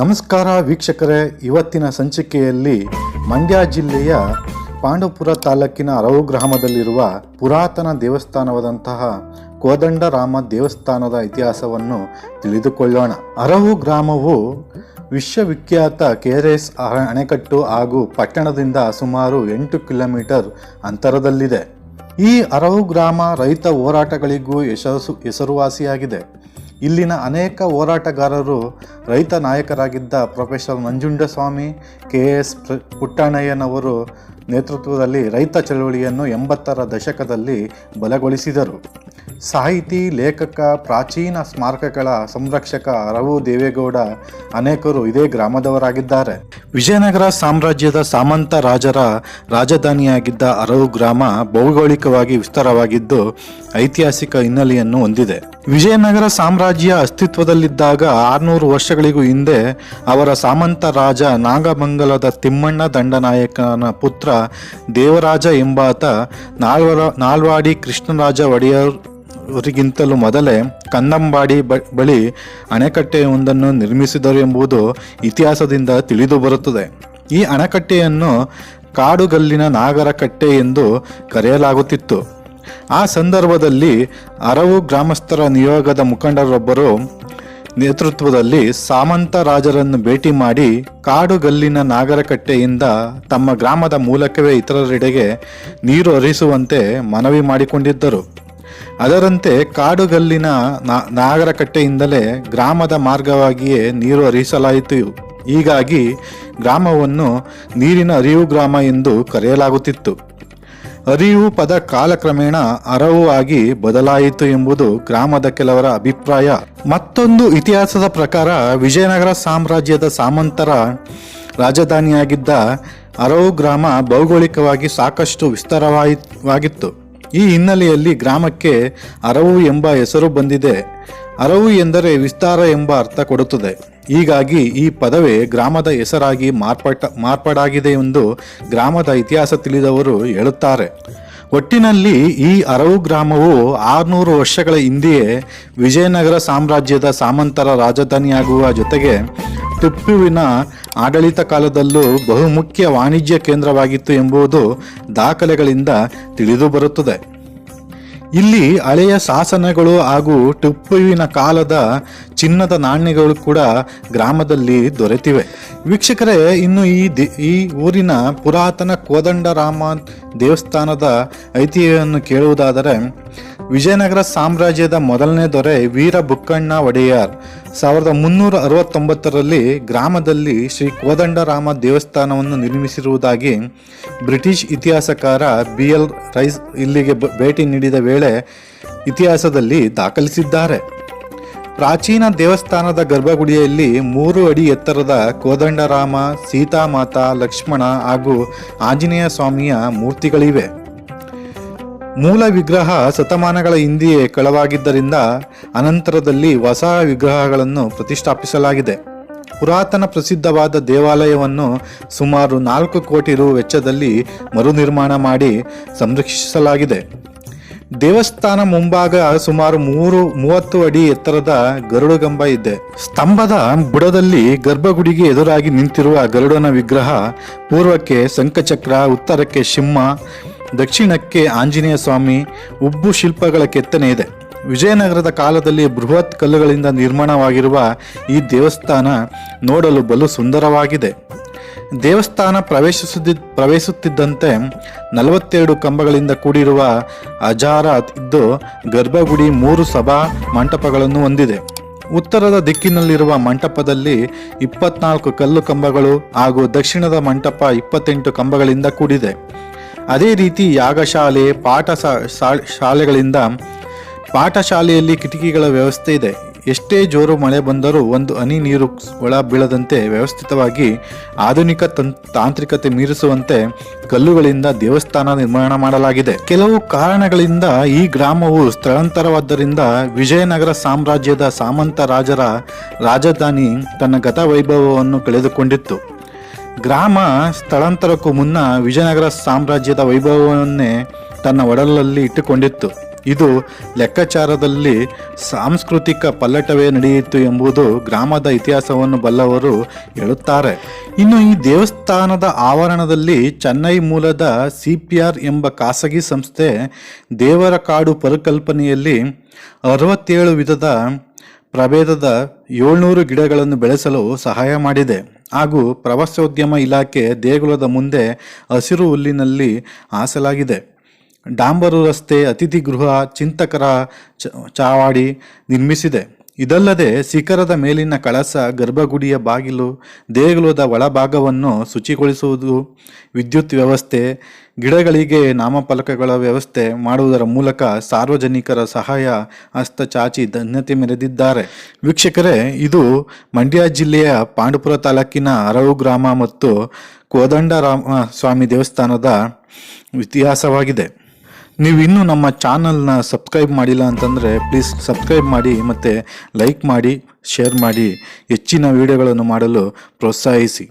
ನಮಸ್ಕಾರ ವೀಕ್ಷಕರೇ, ಇವತ್ತಿನ ಸಂಚಿಕೆಯಲ್ಲಿ ಮಂಡ್ಯ ಜಿಲ್ಲೆಯ ಪಾಂಡವಪುರ ತಾಲೂಕಿನ ಅರವು ಗ್ರಾಮದಲ್ಲಿರುವ ಪುರಾತನ ದೇವಸ್ಥಾನವಾದಂತಹ ಕೋದಂಡರಾಮ ದೇವಸ್ಥಾನದ ಇತಿಹಾಸವನ್ನು ತಿಳಿದುಕೊಳ್ಳೋಣ. ಅರವು ಗ್ರಾಮವು ವಿಶ್ವವಿಖ್ಯಾತ ಕೆಆರ್ಎಸ್ ಅಣೆಕಟ್ಟು ಹಾಗೂ ಪಟ್ಟಣದಿಂದ ಸುಮಾರು ಎಂಟು ಕಿಲೋಮೀಟರ್ ಅಂತರದಲ್ಲಿದೆ. ಈ ಅರವು ಗ್ರಾಮ ರೈತ ಹೋರಾಟಗಳಿಗೂ ಯಶಸ್ಸು, ಹೆಸರುವಾಸಿಯಾಗಿದೆ. ಇಲ್ಲಿನ ಅನೇಕ ಹೋರಾಟಗಾರರು ರೈತ ನಾಯಕರಾಗಿದ್ದ ಪ್ರೊಫೆಸರ್ ನಂಜುಂಡಸ್ವಾಮಿ ಕೆ ಎಸ್ ಪುಟ್ಟಣ್ಣಯ್ಯನವರು ನೇತೃತ್ವದಲ್ಲಿ ರೈತ ಚಳವಳಿಯನ್ನು ಎಂಬತ್ತರ ದಶಕದಲ್ಲಿ ಬಲಗೊಳಿಸಿದರು. ಸಾಹಿತಿ, ಲೇಖಕ, ಪ್ರಾಚೀನ ಸ್ಮಾರಕಗಳ ಸಂರಕ್ಷಕ ಅರವು ದೇವೇಗೌಡ ಅನೇಕರು ಇದೇ ಗ್ರಾಮದವರಾಗಿದ್ದಾರೆ. ವಿಜಯನಗರ ಸಾಮ್ರಾಜ್ಯದ ಸಾಮಂತ ರಾಜರ ರಾಜಧಾನಿಯಾಗಿದ್ದ ಅರವು ಗ್ರಾಮ ಭೌಗೋಳಿಕವಾಗಿ ವಿಸ್ತಾರವಾಗಿದ್ದು ಐತಿಹಾಸಿಕ ಹಿನ್ನೆಲೆಯನ್ನು ಹೊಂದಿದೆ. ವಿಜಯನಗರ ಸಾಮ್ರಾಜ್ಯ ಅಸ್ತಿತ್ವದಲ್ಲಿದ್ದಾಗ ಆರುನೂರು ವರ್ಷಗಳಿಗೂ ಹಿಂದೆ ಅವರ ಸಾಮಂತ ರಾಜ ನಾಗಮಂಗಲದ ತಿಮ್ಮಣ್ಣ ದಂಡನಾಯಕನ ಪುತ್ರ ದೇವರಾಜ ಎಂಬಾತ ನಾಲ್ವರ ನಾಲ್ವಾಡಿ ಕೃಷ್ಣರಾಜ ಒಡೆಯರ್ ಅವರಿಗಿಂತಲೂ ಮೊದಲೇ ಕನ್ನಂಬಾಡಿ ಬಳಿ ಅಣೆಕಟ್ಟೆಯೊಂದನ್ನು ನಿರ್ಮಿಸಿದರು ಎಂಬುದು ಇತಿಹಾಸದಿಂದ ತಿಳಿದು ಬರುತ್ತದೆ. ಈ ಅಣೆಕಟ್ಟೆಯನ್ನು ಕಾಡುಗಲ್ಲಿನ ನಾಗರಕಟ್ಟೆ ಎಂದು ಕರೆಯಲಾಗುತ್ತಿತ್ತು. ಆ ಸಂದರ್ಭದಲ್ಲಿ ಅರವು ಗ್ರಾಮಸ್ಥರ ನಿಯೋಗದ ಮುಖಂಡರೊಬ್ಬರು ನೇತೃತ್ವದಲ್ಲಿ ಸಾಮಂತ ರಾಜರನ್ನು ಭೇಟಿ ಮಾಡಿ ಕಾಡುಗಲ್ಲಿನ ನಾಗರಕಟ್ಟೆಯಿಂದ ತಮ್ಮ ಗ್ರಾಮದ ಮೂಲಕವೇ ಇತರರೆಡೆಗೆ ನೀರು ಹರಿಸುವಂತೆ ಮನವಿ ಮಾಡಿಕೊಂಡಿದ್ದರು. ಅದರಂತೆ ಕಾಡುಗಲ್ಲಿನ ನಾಗರಕಟ್ಟೆಯಿಂದಲೇ ಗ್ರಾಮದ ಮಾರ್ಗವಾಗಿಯೇ ನೀರು ಹರಿಸಲಾಯಿತು. ಹೀಗಾಗಿ ಗ್ರಾಮವನ್ನು ನೀರಿನ ಅರಿವು ಗ್ರಾಮ ಎಂದು ಕರೆಯಲಾಗುತ್ತಿತ್ತು. ಅರಿವು ಪದ ಕಾಲಕ್ರಮೇಣ ಅರವು ಆಗಿ ಬದಲಾಯಿತು ಎಂಬುದು ಗ್ರಾಮದ ಕೆಲವರ ಅಭಿಪ್ರಾಯ. ಮತ್ತೊಂದು ಇತಿಹಾಸದ ಪ್ರಕಾರ ವಿಜಯನಗರ ಸಾಮ್ರಾಜ್ಯದ ಸಾಮಂತರ ರಾಜಧಾನಿಯಾಗಿದ್ದ ಅರವು ಗ್ರಾಮ ಭೌಗೋಳಿಕವಾಗಿ ಸಾಕಷ್ಟು ವಿಸ್ತಾರವಾಗಿತ್ತು ಈ ಹಿನ್ನೆಲೆಯಲ್ಲಿ ಗ್ರಾಮಕ್ಕೆ ಅರವು ಎಂಬ ಹೆಸರು ಬಂದಿದೆ. ಅರವು ಎಂದರೆ ವಿಸ್ತಾರ ಎಂಬ ಅರ್ಥ ಕೊಡುತ್ತದೆ. ಹೀಗಾಗಿ ಈ ಪದವೇ ಗ್ರಾಮದ ಹೆಸರಾಗಿ ಮಾರ್ಪಟ ಮಾರ್ಪಾಡಾಗಿದೆ ಎಂದು ಗ್ರಾಮದ ಇತಿಹಾಸ ತಿಳಿದವರು ಹೇಳುತ್ತಾರೆ. ಒಟ್ಟಿನಲ್ಲಿ ಈ ಅರವು ಗ್ರಾಮವು ಆರುನೂರು ವರ್ಷಗಳ ಹಿಂದೆಯೇ ವಿಜಯನಗರ ಸಾಮ್ರಾಜ್ಯದ ಸಾಮಂತರ ರಾಜಧಾನಿಯಾಗುವ ಜೊತೆಗೆ ಟಿಪ್ಪುವಿನ ಆಡಳಿತ ಕಾಲದಲ್ಲೂ ಬಹುಮುಖ್ಯ ವಾಣಿಜ್ಯ ಕೇಂದ್ರವಾಗಿತ್ತು ಎಂಬುದು ದಾಖಲೆಗಳಿಂದ ತಿಳಿದು ಬರುತ್ತದೆ. ಇಲ್ಲಿ ಹಳೆಯ ಶಾಸನಗಳು ಹಾಗೂ ಟಿಪ್ಪುವಿನ ಕಾಲದ ಚಿನ್ನದ ನಾಣ್ಯಗಳು ಕೂಡ ಗ್ರಾಮದಲ್ಲಿ ದೊರೆತಿವೆ. ವೀಕ್ಷಕರೇ, ಇನ್ನು ಈ ದಿ, ಈ ಊರಿನ ಪುರಾತನ ಕೋದಂಡರಾಮ ದೇವಸ್ಥಾನದ ಐತಿಹ್ಯವನ್ನು ಕೇಳುವುದಾದರೆ ವಿಜಯನಗರ ಸಾಮ್ರಾಜ್ಯದ ಮೊದಲನೇ ದೊರೆ ವೀರ ಬುಕ್ಕಣ್ಣ ಒಡೆಯರ್. ಸಾವಿರದ ಮುನ್ನೂರ ಅರವತ್ತೊಂಬತ್ತರಲ್ಲಿ ಗ್ರಾಮದಲ್ಲಿ ಶ್ರೀ ಕೋದಂಡರಾಮ ದೇವಸ್ಥಾನವನ್ನು ನಿರ್ಮಿಸಿರುವುದಾಗಿ ಬ್ರಿಟಿಷ್ ಇತಿಹಾಸಕಾರ ಬಿ ಎಲ್ ರೈಸ್ ಇಲ್ಲಿಗೆ ಭೇಟಿ ನೀಡಿದ ವೇಳೆ ಇತಿಹಾಸದಲ್ಲಿ ದಾಖಲಿಸಿದ್ದಾರೆ. ಪ್ರಾಚೀನ ದೇವಸ್ಥಾನದ ಗರ್ಭಗುಡಿಯಲ್ಲಿ ಮೂರು ಅಡಿ ಎತ್ತರದ ಕೋದಂಡರಾಮ ಸೀತಾಮಾತಾ, ಲಕ್ಷ್ಮಣ ಹಾಗೂ ಆಂಜನೇಯ ಸ್ವಾಮಿಯ ಮೂರ್ತಿಗಳಿವೆ. ಮೂಲ ವಿಗ್ರಹ ಶತಮಾನಗಳ ಹಿಂದೆಯೇ ಕಳವಾಗಿದ್ದರಿಂದ ಅನಂತರದಲ್ಲಿ ಹೊಸ ವಿಗ್ರಹಗಳನ್ನು ಪ್ರತಿಷ್ಠಾಪಿಸಲಾಗಿದೆ. ಪುರಾತನ ಪ್ರಸಿದ್ಧವಾದ ದೇವಾಲಯವನ್ನು ಸುಮಾರು ನಾಲ್ಕು ಕೋಟಿ ರು ವೆಚ್ಚದಲ್ಲಿ ಮರುನಿರ್ಮಾಣ ಮಾಡಿ ಸಂರಕ್ಷಿಸಲಾಗಿದೆ. ದೇವಸ್ಥಾನ ಮುಂಭಾಗ ಸುಮಾರು ಮೂರು, ಮೂವತ್ತು ಅಡಿ ಎತ್ತರದ ಗರುಡಗಂಬ ಇದೆ. ಸ್ತಂಭದ ಬುಡದಲ್ಲಿ ಗರ್ಭಗುಡಿಗೆ ಎದುರಾಗಿ ನಿಂತಿರುವ ಗರುಡನ ವಿಗ್ರಹ ಪೂರ್ವಕ್ಕೆ ಶಂಖಚಕ್ರ, ಉತ್ತರಕ್ಕೆ ಸಿಂಹ ದಕ್ಷಿಣಕ್ಕೆ ಆಂಜನೇಯ ಸ್ವಾಮಿ ಉಬ್ಬು ಶಿಲ್ಪಗಳ ಕೆತ್ತನೆ ಇದೆ. ವಿಜಯನಗರದ ಕಾಲದಲ್ಲಿ ಬೃಹತ್ ಕಲ್ಲುಗಳಿಂದ ನಿರ್ಮಾಣವಾಗಿರುವ ಈ ದೇವಸ್ಥಾನ ನೋಡಲು ಬಲು ಸುಂದರವಾಗಿದೆ. ದೇವಸ್ಥಾನ ಪ್ರವೇಶಿಸುತ್ತಿ ಪ್ರವೇಶಿಸುತ್ತಿದ್ದಂತೆ ನಲವತ್ತೆರಡು ಕಂಬಗಳಿಂದ ಕೂಡಿರುವ ಅಜಾರಾತ್ ಇದ್ದು ಗರ್ಭಗುಡಿ ಮೂರು ಸಭಾ ಮಂಟಪಗಳನ್ನು ಹೊಂದಿದೆ. ಉತ್ತರದ ದಿಕ್ಕಿನಲ್ಲಿರುವ ಮಂಟಪದಲ್ಲಿ ಇಪ್ಪತ್ನಾಲ್ಕು ಕಲ್ಲು ಕಂಬಗಳು ಹಾಗೂ ದಕ್ಷಿಣದ ಮಂಟಪ ಇಪ್ಪತ್ತೆಂಟು ಕಂಬಗಳಿಂದ ಕೂಡಿದೆ. ಅದೇ ರೀತಿ ಯಾಗಶಾಲೆ, ಪಾಠ ಶಾಲೆಗಳಿಂದ ಪಾಠಶಾಲೆಯಲ್ಲಿ ಕಿಟಕಿಗಳ ವ್ಯವಸ್ಥೆ ಇದೆ. ಎಷ್ಟೇ ಜೋರು ಮಳೆ ಬಂದರೂ ಒಂದು ಹನಿ ನೀರು ಒಳ ಬೀಳದಂತೆ ವ್ಯವಸ್ಥಿತವಾಗಿ ಆಧುನಿಕ ತಂ- ತಾಂತ್ರಿಕತೆ ಮೀರಿಸುವಂತೆ ಕಲ್ಲುಗಳಿಂದ ದೇವಸ್ಥಾನ ನಿರ್ಮಾಣ ಮಾಡಲಾಗಿದೆ. ಕೆಲವು ಕಾರಣಗಳಿಂದ ಈ ಗ್ರಾಮವು ಸ್ಥಳಾಂತರವಾದ್ದರಿಂದ ವಿಜಯನಗರ ಸಾಮ್ರಾಜ್ಯದ ಸಾಮಂತ ರಾಜರ ರಾಜಧಾನಿ ತನ್ನ ಗತ ವೈಭವವನ್ನು ಕಳೆದುಕೊಂಡಿತ್ತು. ಗ್ರಾಮ ಸ್ಥಳಾಂತರಕ್ಕೂ ಮುನ್ನ ವಿಜಯನಗರ ಸಾಮ್ರಾಜ್ಯದ ವೈಭವವನ್ನೇ ತನ್ನ ಒಡಲಲ್ಲಿ ಇಟ್ಟುಕೊಂಡಿತ್ತು. ಇದು ಲೆಕ್ಕಾಚಾರದಲ್ಲಿ ಸಾಂಸ್ಕೃತಿಕ ಪಲ್ಲಟವೇ ನಡೆಯಿತು ಎಂಬುದು ಗ್ರಾಮದ ಇತಿಹಾಸವನ್ನು ಬಲ್ಲವರು ಹೇಳುತ್ತಾರೆ. ಇನ್ನು ಈ ದೇವಸ್ಥಾನದ ಆವರಣದಲ್ಲಿ ಚೆನ್ನೈ ಮೂಲದ ಸಿ ಪಿ ಆರ್ ಎಂಬ ಖಾಸಗಿ ಸಂಸ್ಥೆ ದೇವರ ಕಾಡು ಪರಿಕಲ್ಪನೆಯಲ್ಲಿ ಅರವತ್ತೇಳು ವಿಧದ ಪ್ರಭೇದದ ಏಳ್ನೂರು ಗಿಡಗಳನ್ನು ಬೆಳೆಸಲು ಸಹಾಯ ಮಾಡಿದೆ. ಹಾಗೂ ಪ್ರವಾಸೋದ್ಯಮ ಇಲಾಖೆ ದೇಗುಲದ ಮುಂದೆ ಹಸಿರು ಹುಲ್ಲಿನಲ್ಲಿ ಹಾಸಲಾಗಿದೆ. ಡಾಂಬರು ರಸ್ತೆ ಅತಿಥಿ ಗೃಹ ಚಿಂತಕರ ಚಾವಾಡಿ ನಿರ್ಮಿಸಿದೆ. ಇದಲ್ಲದೆ ಶಿಖರದ ಮೇಲಿನ ಕಳಸ, ಗರ್ಭಗುಡಿಯ ಬಾಗಿಲು, ದೇಗುಲದ ಒಳಭಾಗವನ್ನು ಶುಚಿಗೊಳಿಸುವುದು, ವಿದ್ಯುತ್ ವ್ಯವಸ್ಥೆ, ಗಿಡಗಳಿಗೆ ನಾಮಫಲಕಗಳ ವ್ಯವಸ್ಥೆ ಮಾಡುವುದರ ಮೂಲಕ ಸಾರ್ವಜನಿಕರ ಸಹಾಯ ಹಸ್ತ ಚಾಚಿ ಧನ್ಯತೆ ಮೆರೆದಿದ್ದಾರೆ. ವೀಕ್ಷಕರೇ, ಇದು ಮಂಡ್ಯ ಜಿಲ್ಲೆಯ ಪಾಂಡುಪುರ ತಾಲೂಕಿನ ಅರವು ಗ್ರಾಮ ಮತ್ತು ಕೋದಂಡರಾಮ ಸ್ವಾಮಿ ದೇವಸ್ಥಾನದ ಇತಿಹಾಸವಾಗಿದೆ. ನೀವು ಇನ್ನೂ ನಮ್ಮ ಚಾನಲ್ನ ಸಬ್ಸ್ಕ್ರೈಬ್ ಮಾಡಿಲ್ಲ ಅಂತಂದರೆ ಪ್ಲೀಸ್ ಸಬ್ಸ್ಕ್ರೈಬ್ ಮಾಡಿ ಮತ್ತು ಲೈಕ್ ಮಾಡಿ ಶೇರ್ ಮಾಡಿ, ಹೆಚ್ಚಿನ ವಿಡಿಯೋಗಳನ್ನು ಮಾಡಲು ಪ್ರೋತ್ಸಾಹಿಸಿ.